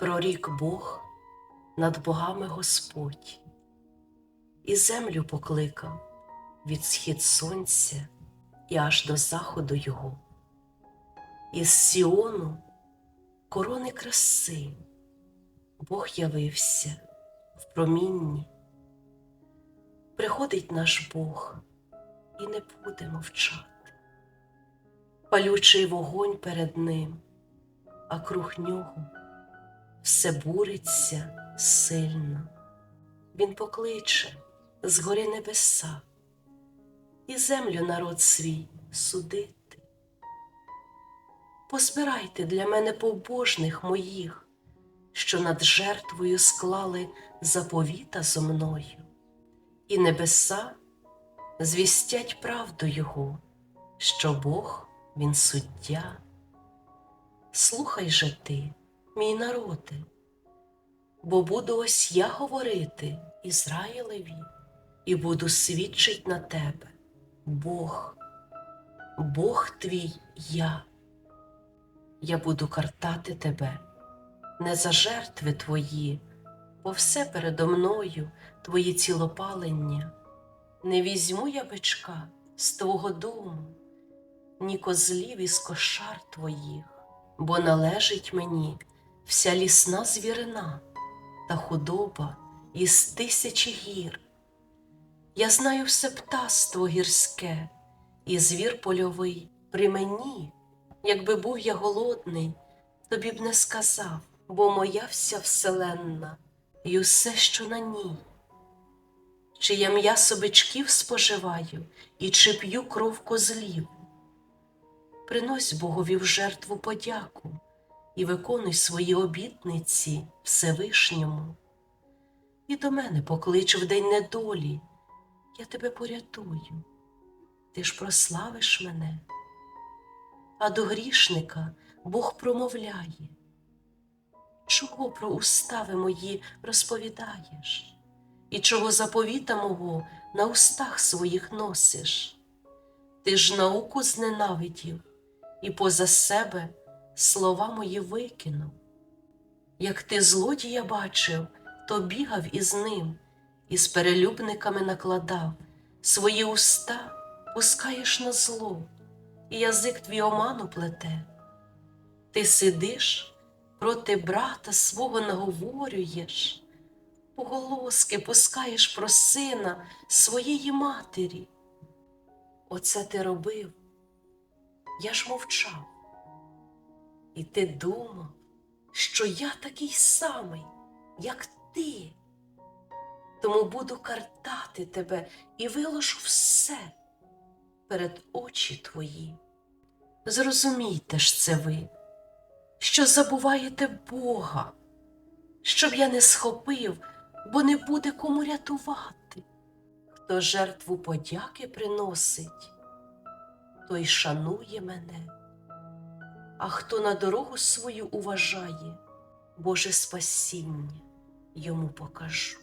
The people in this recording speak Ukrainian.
прорік Бог над богами Господь, і землю покликав від схід сонця і аж до заходу його, із Сіону корони краси, Бог явився в промінні. Приходить наш Бог і не буде мовчати. Палючий вогонь перед ним, а круг нього все буриться сильно. Він покличе з небеса і землю народ свій судити. Позбирайте для мене побожних моїх, що над жертвою склали заповіта зо мною, і небеса звістять правду Його, що Бог він суддя. Слухай же ти, мій народи, бо буду ось я говорити Ізраїлеві, і буду свідчить на тебе, Бог, Бог твій я. Я буду картати тебе не за жертви твої, бо все передо мною твої цілопалення. Не візьму я бичка з твого дому, ні козлів із кошар твоїх, бо належить мені вся лісна звірина та худоба із тисячі гір. Я знаю все птаство гірське, і звір польовий при мені, якби був я голодний, тобі б не сказав, бо моя вся вселенна, і усе, що на ній. Чи я м'ясо бичків споживаю, і чи п'ю кров козлів. Принось Богові в жертву подяку і виконуй свої обітниці Всевишньому. І до мене поклич в день недолі, я тебе порятую, ти ж прославиш мене. А до грішника Бог промовляє, чого про устави мої розповідаєш, і чого заповіта мого на устах своїх носиш? Ти ж науку зненавидів і поза себе слова мої викинув. Як ти злодія бачив, то бігав із ним, і з перелюбниками накладав, свої уста пускаєш на зло, і язик твій оману плете. Ти сидиш проти брата свого наговорюєш, поголоски пускаєш про сина своєї матері. Оце ти робив, я ж мовчав. І ти думав, що я такий самий, як ти. Тому буду картати тебе і виложу все перед очі твої. Зрозумійте ж це ви, що забуваєте Бога, щоб я не схопив, бо не буде кому рятувати. Хто жертву подяки приносить, той шанує мене, а хто на дорогу свою уважає, Боже спасіння йому покажу.